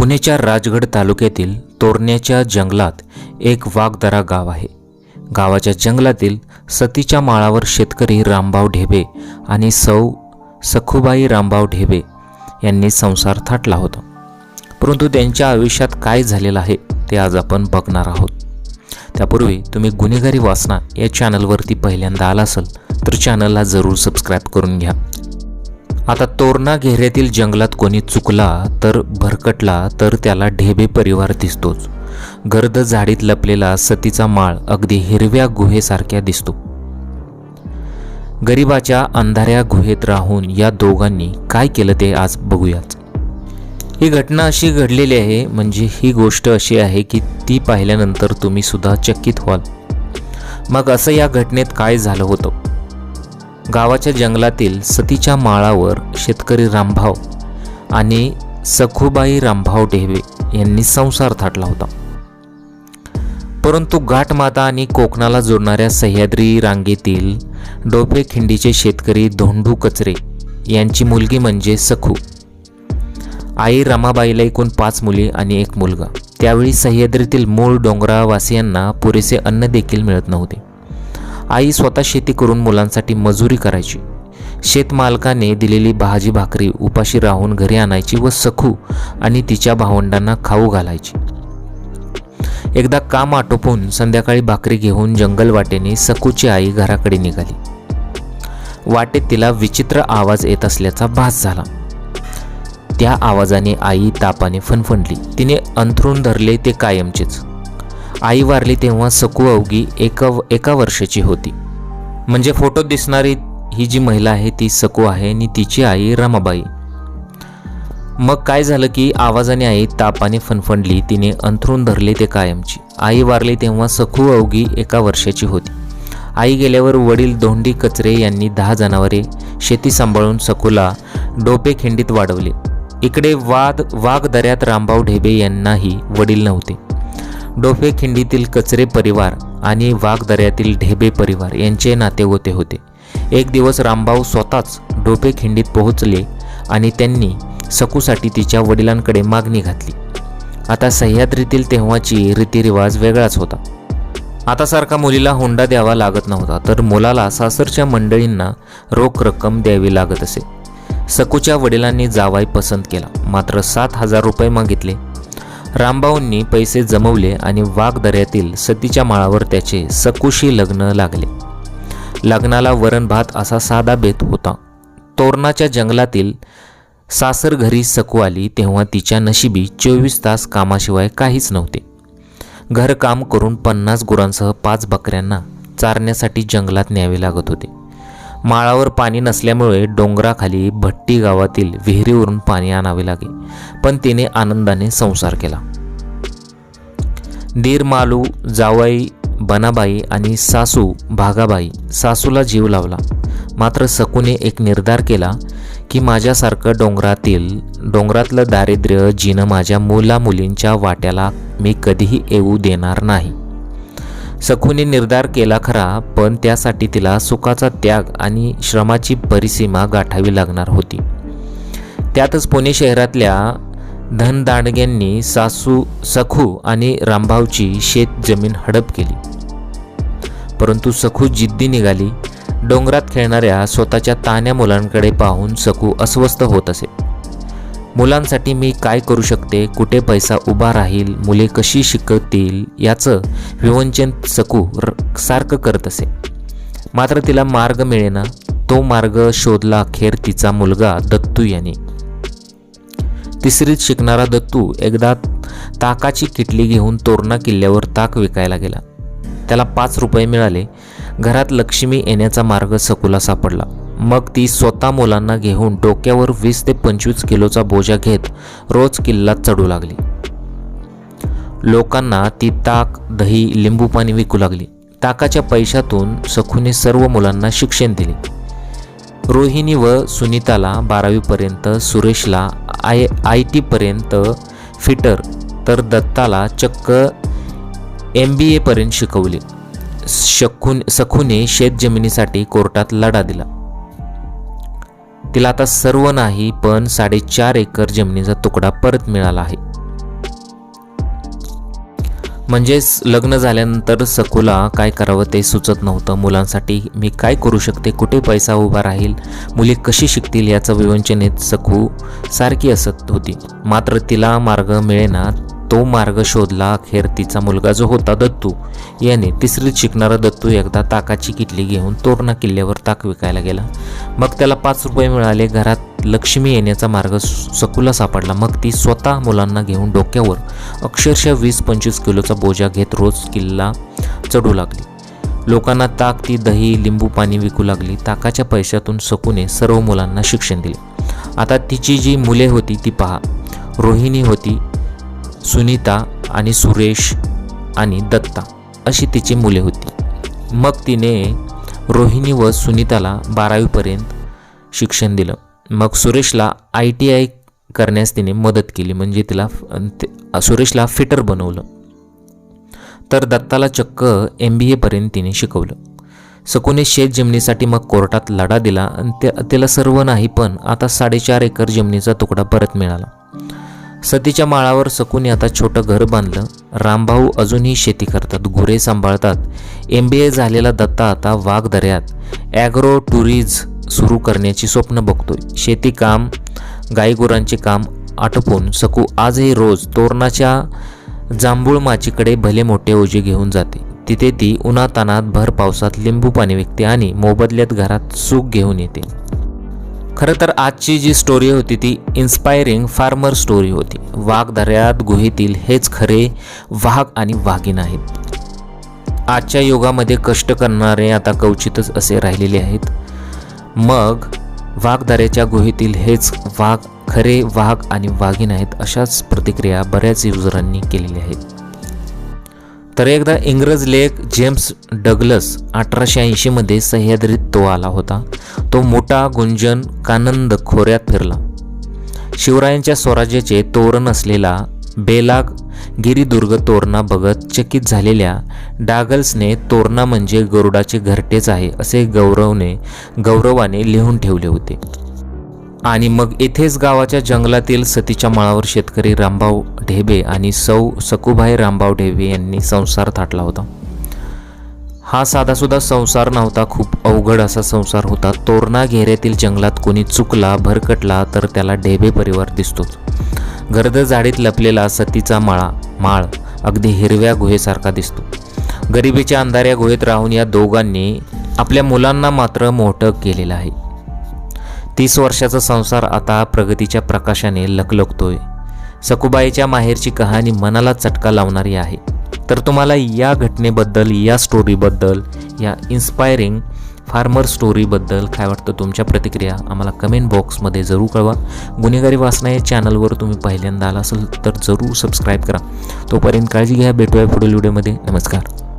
पुण्याच्या राजगड तालुक्यातील तोरण्याच्या जंगलात एक वाघदरा गाव आहे. गावाच्या जंगलातील सतीच्या माळावर शेतकरी रामभाऊ ढेबे आणि सौ सखुबाई रामभाऊ ढेबे यांनी संसार थाटला होता. परंतु त्यांच्या आयुष्यात काय झालेलं आहे ते आज आपण बघणार आहोत. त्यापूर्वी तुम्ही गुन्हेगारी वासना या चॅनलवरती पहिल्यांदा आला असाल तर चॅनलला जरूर सबस्क्राईब करून घ्या. आता तोरणा घेऱ्यातील जंगलात कोणी चुकला तर भरकटला तर त्याला ढेबे परिवार दिसतोच. गर्द झाडीत लपलेला सतीचा माळ अगदी हिरव्या गुहेसारख्या दिसतो. गरिबाच्या अंधाऱ्या गुहेत राहून या दोघांनी काय केलं ते आज बघूयाच ही घटना अशी घडलेली आहे म्हणजे ही गोष्ट अशी आहे की ती पाहिल्यानंतर तुम्ही सुद्धा चकित व्हाल. मग असं या घटनेत काय झालं होतं? गावाच्या जंगलातील सतीच्या माळावर शेतकरी रामभाव आणि सखुबाई रामभाव ढेवे यांनी संसार थाटला होता. परंतु घाटमाता आणि कोकणाला जोडणाऱ्या सह्याद्री रांगेतील डोपे खिंडीचे शेतकरी धोंडू कचरे यांची मुलगी म्हणजे सखू. आई रमाबाईला एकूण पाच मुली आणि एक मुलगा. त्यावेळी सह्याद्रीतील मूळ डोंगरावासियांना पुरेसे अन्न देखील मिळत नव्हते. आई स्वतः शेती करून मुलांसाठी मजुरी करायची. शेतमालकाने दिलेली भाजी भाकरी उपाशी राहून घरी आणायची व सखू आणि तिच्या भावंडांना खाऊ घालायची. एकदा काम आटोपून संध्याकाळी भाकरी घेऊन जंगल वाटेने सखूची आई घराकडे निघाली. वाटेत तिला विचित्र आवाज येत असल्याचा भास झाला. त्या आवाजाने आई तापाने फणफणली. तिने अंथरून धरले ते कायमचेच. आई वारली तेव्हा सकू अवघी एका एका वर्षाची होती. म्हणजे फोटोत दिसणारी ही जी महिला आहे ती सकू आहे आणि तिची आई रमाबाई. मग काय झालं की आवाजाने आई तापाने फणफणली तिने अंथरून धरले ते कायमची. आई वारली तेव्हा सखू अवघी एका वर्षाची होती. आई गेल्यावर वडील धोंडी कचरे यांनी दहा जनावरे शेती सांभाळून सखूला डोपे खिंडीत वाढवले. इकडे वाद वाघ दऱ्यात रामभाऊ ढेबे यांनाही वडील नव्हते. डोफे खिंडीतील कचरे परिवार आणि वाघदऱ्यातील ढेबे परिवार यांचे नाते होते होते. एक दिवस रामभाऊ स्वतःच डोपे खिंडीत पोहोचले आणि त्यांनी सकूसाठी तिच्या वडिलांकडे मागणी घातली. आता सह्याद्रीतील तेव्हाची रीतिरिवाज वेगळाच होता. आता सारखा मुलीला हुंडा द्यावा लागत नव्हता तर मुलाला सासरच्या मंडळींना रोख रक्कम द्यावी लागत असे. सकूच्या वडिलांनी जावाई पसंत केला मात्र सात हजार रुपये मागितले. रामबाऊंनी पैसे जमवले आणि वाघदऱ्यातील सतीच्या माळावर त्याचे सकुशी लग्न लागले. लग्नाला वरण भात असा साधा बेत होता. तोरणाच्या जंगलातील सासर घरी सकू आली तेव्हा तिच्या नशिबी चोवीस तास कामाशिवाय काहीच नव्हते. घरकाम करून पन्नास गुरांसह पाच बकऱ्यांना चारण्यासाठी जंगलात न्यावे लागत होते. माळावर पाणी नसल्यामुळे डोंगराखाली भट्टी गावातील विहिरीवरून पाणी आणावे लागे पण तिने आनंदाने संसार केला. दीर मालू जावाई बनाबाई आणि सासू भागाबाई सासूला जीव लावला. मात्र सकूने एक निर्धार केला की माझ्यासारखं डोंगरातील डोंगरातलं दारिद्र्य जिनं माझ्या मुला मुलींच्या वाट्याला मी कधीही येऊ देणार नाही. सखूने निर्धार केला खरा पण त्यासाठी तिला सुखाचा त्याग आणि श्रमाची परिसीमा गाठावी लागणार होती. त्यातच पुणे शहरातल्या धनदांडग्यांनी सासू सखू आणि रामभाऊची शेत जमीन हडप केली. परंतु सखू जिद्दी निघाली. डोंगरात खेळणाऱ्या स्वतःच्या तान्या मुलांकडे पाहून सखू अस्वस्थ होत असे. मुलांसाठी मी काय करू शकते? कुठे पैसा उभा राहील? मुले कशी शिकवतील याचं विवंचन सकू र सारखं करत असे. मात्र तिला मार्ग मिळेना. तो मार्ग शोधला अखेर तिचा मुलगा दत्तू याने. तिसरीत शिकणारा दत्तू एकदा ताकाची किटली घेऊन तोरणा किल्ल्यावर ताक विकायला गेला. त्याला पाच रुपये मिळाले. घरात लक्ष्मी येण्याचा मार्ग सकूला सापडला. मग ती स्वतः मुलांना घेऊन डोक्यावर वीस ते पंचवीस किलोचा बोजा घेत रोज किल्ला चढू लागली. लोकांना ती ताक दही लिंबू पाणी विकू लागली. ताकाच्या पैशातून सखूने सर्व मुलांना शिक्षण दिले. रोहिणी व सुनीताला बारावीपर्यंत सुरेशला आय आय टीपर्यंत फिटर तर दत्ताला चक्क एम बी एपर्यंत शिकवले. शखून सखूने शेतजमिनीसाठी कोर्टात लढा दिला. तिला आता सर्व नाही पण साडेचार एकर जमिनीचा तुकडा परत मिळाला आहे. म्हणजेच लग्न झाल्यानंतर सखूला काय करावं ते सुचत नव्हतं. मुलांसाठी मी काय करू शकते? कुठे पैसा उभा राहील? मुली कशी शिकतील? याचं विवंचनेत सखू सारखी असत होती. मात्र तिला मार्ग मिळेना तो मार्ग शोधला अखेर तिचा मुलगा जो होता दत्तू. याने तिसरीत शिकणारा दत्तू एकदा ताकाची किटली घेऊन तोरणा किल्ल्यावर ताक विकायला गेला. मग त्याला पाच रुपये मिळाले घरात लक्ष्मी येण्याचा मार्ग सकुला सापडला. मग ती स्वतः मुलांना घेऊन डोक्यावर अक्षरशः वीस पंचवीस किलोचा बोजा घेत रोज किल्ला चढू लागली. लोकांना ताक ती दही लिंबू पाणी विकू लागली. ताकाच्या पैशातून सकूने सर्व मुलांना शिक्षण दिले. आता तिची जी मुले होती ती पहा. रोहिणी होती सुनीता आणि सुरेश आणि दत्ता अशी तिची मुले होती. मग तिने रोहिणी व सुनीताला बारावीपर्यंत शिक्षण दिलं. मग सुरेशला आय टी आय करण्यास तिने मदत केली म्हणजे तिला सुरेशला फिटर बनवलं. तर दत्ताला चक्क एम बी एपर्यंत तिने शिकवलं. सकुने शेत जमिनीसाठी मग कोर्टात लढा दिला. आणि ते तिला सर्व नाही पण आता साडेचार एकर जमिनीचा तुकडा परत मिळाला. सतीच्या माळावर सकुने आता छोटं घर बांधलं. रामभाऊ अजूनही शेती करतात गुरे सांभाळतात. एम बी ए झालेला दत्ता आता वाघदऱ्यात ॲग्रो टुरिज सुरू करण्याची स्वप्न बघतोय. शेती काम गाईगुरांचे काम आटपून सकू आजही रोज तोरणाच्या जांभूळ माचीकडे भले मोठे ओझे घेऊन जाते. तिथे ती उन्हातानात भर पावसात लिंबू पाणी विकते आणि मोबदल्यात घरात सुख घेऊन येते. खरं तर आजची जी स्टोरी होती ती इन्स्पायरिंग फार्मर स्टोरी होती. वाघदऱ्यात गुहेतील हेच खरे वाघ आणि वाघीण आहेत. आजच्या युगामध्ये कष्ट करणारे आता कवचितच असे राहिलेले आहेत. मग वाघदऱ्याच्या गुहेतील हेच वाघ खरे वाघ आणि वाघीण आहेत अशाच प्रतिक्रिया बऱ्याच युजरांनी केलेल्या आहेत. तर एकदा इंग्रज लेख जेम्स डगलस अठराशे ऐंशीमध्ये सह्याद्रीत तो आला होता. तो मोठा गुंजन कानंद खोऱ्यात फिरला. शिवरायांच्या स्वराज्याचे तोरण असलेला बेलाग गिरिदुर्ग तोरणा बघत चकित झालेल्या डागल्सने तोरणा म्हणजे गरुडाचे घरटेच आहे असे गौरवने गौरवाने लिहून ठेवले होते. आणि मग येथेच गावाच्या जंगलातील सतीच्या माळावर शेतकरी रामभाऊ ढेबे आणि सौ सकुभाई रामभाऊ ढेबे यांनी संसार थाटला होता. हा साधासुद्धा संसार नव्हता खूप अवघड असा संसार होता. तोरणा घेऱ्यातील जंगलात कोणी चुकला भरकटला तर त्याला ढेबे परिवार दिसतोच गर्द झाडीत लपलेला सतीचा माळा माळ अगदी हिरव्या गुहेसारखा दिसतो. गरिबीच्या अंधाऱ्या गुहेत राहून या दोघांनी आपल्या मुलांना मात्र मोठं केलेलं आहे. तीस वर्षाचा संसार आता प्रगतीच्या प्रकाशाने लकलकतोय सकुबाईच्या माहेरची कहाणी मनाला चटका लावणारी आहे. तर तुम्हाला या घटनेबद्दल या स्टोरीबद्दल या इन्स्पायरिंग फार्मर स्टोरीबद्दल काय वाटतं तुमच्या प्रतिक्रिया आम्हाला कमेंट बॉक्समध्ये जरूर कळवा. गुन्हेगारी वाचना या चॅनलवर तुम्ही पहिल्यांदा आला असेल तर जरूर सबस्क्राईब करा. तोपर्यंत काळजी घ्या. भेटूया पुढील व्हिडिओमध्ये नमस्कार.